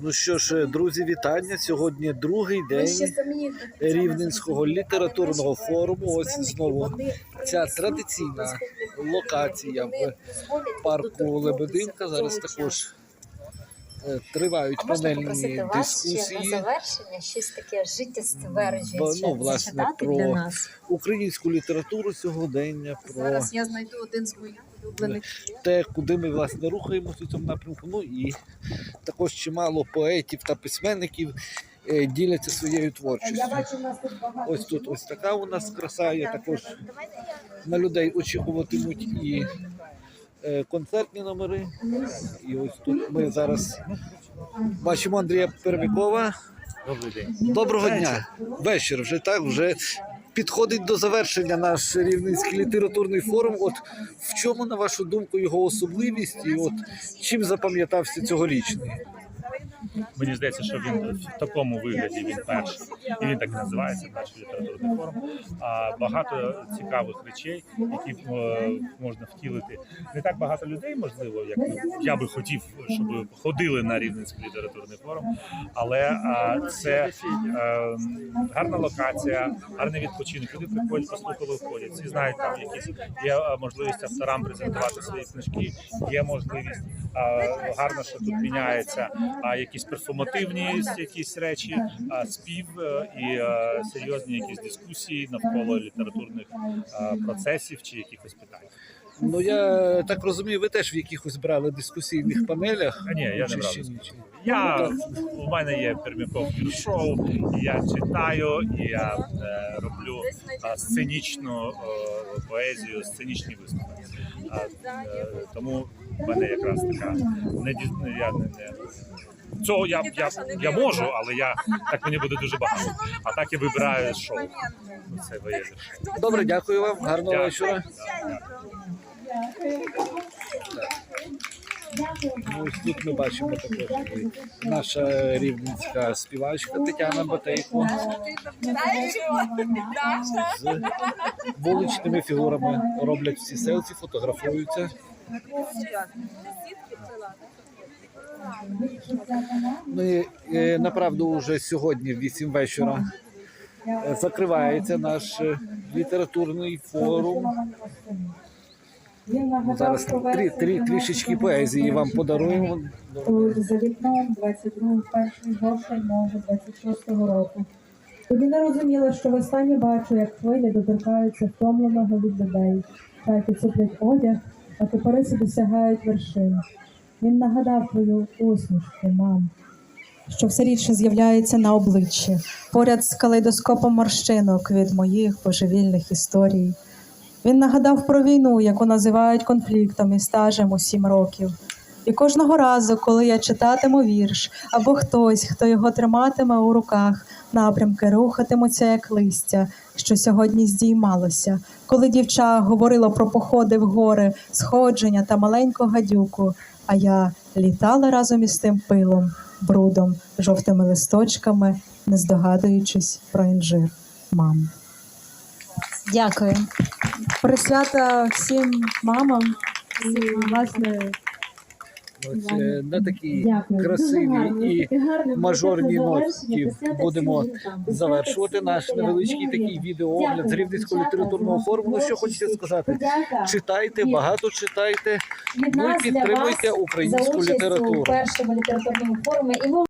Ну що ж, друзі, вітання. Сьогодні другий день Рівненського літературного форуму. Ось знову ця традиційна локація в парку Лебединка. Зараз також тривають А можна панельні попросити вас ще на завершення щось таке життєстверджуюче Ну, власне, про- для нас? Українську літературу сьогодення, про Зараз я знайду один з моїх улюблених. те, куди ми власне рухаємося у цьому напрямку. Ну і також чимало поетів та письменників е, діляться своєю творчістю. Ось тут ось така у нас краса. Я також на людей очікуватимуть і е, концертні номери. І ось тут ми зараз бачимо Андрія Пермікова. Добрий день. Доброго дня. Вечір вже так, вже підходить до завершення наш рівненський літературний форум. От в чому, на вашу думку, його особливість, і от чим запам'ятався цьогорічний? Мені здається, що він в такому вигляді він перший, і він так називається наш літературний форум. А багато цікавих речей, які е, можна втілити. Не так багато людей, можливо, як я би хотів, щоб ходили на Рівненський літературний форум. Але це е, гарна локація, гарний відпочинок. Люди приходять, послухали, входять. Всі знають, там якісь є е, можливість авторам презентувати свої книжки, є можливість е, гарно, що тут міняється. А якісь перформативні якісь речі, а спів е, і е, серйозні якісь дискусії навколо літературних е, процесів чи якихось питань. Ну я так розумію, ви теж в якихось брали дискусійних панелях. А ні, я Чи не брав. Чи- Я у мене є Пермяков шоу, і я читаю, і я е, роблю е, сценічну е, поезію, сценічні виступи. А, е, тому в мене якраз така не я не, не цього я, я, я можу, але я так мені буде дуже багато. А так я вибираю шоу. Це. Добре, дякую вам. Гарного Дякую. вечора. Ну, ось тут ми бачимо також наша рівненська співачка Тетяна Батейко з вуличними фігурами роблять всі селфі, фотографуються. Ну і е, направду вже сьогодні, в 8 вечора, закривається наш е, літературний форум. Ну, Зараз трі, трі, трішечки поезії вам подаруємо. за вікном 22 перший жовтень, може 26-го року. Тоді не розуміла, що востаннє бачу, як хвилі доторкаються втомленого від людей, чайки цуплять одяг, а кипариси досягають вершин. Він нагадав твою усмішку, мам. Що все рідше з'являється на обличчі, поряд з калейдоскопом морщинок від моїх божевільних історій. Він нагадав про війну, яку називають конфліктом і стажем у сім років. І кожного разу, коли я читатиму вірш, або хтось, хто його триматиме у руках, напрямки рухатимуться як листя, що сьогодні здіймалося, коли дівча говорила про походи в гори, сходження та маленьку гадюку, а я літала разом із тим пилом, брудом, жовтими листочками, не здогадуючись про інжир. Мам. Дякую. Присвята всім мамам і власне Ось е, на такій Дякую. Дуже красивій гарно. і мажорній ноті будемо завершувати наш невеличкий такий відеоогляд з рівницького Рівненського літературного форуму. Ну що хочеться сказати? Читайте, багато читайте. Ну і підтримуйте українську літературу. першому літературному форумі.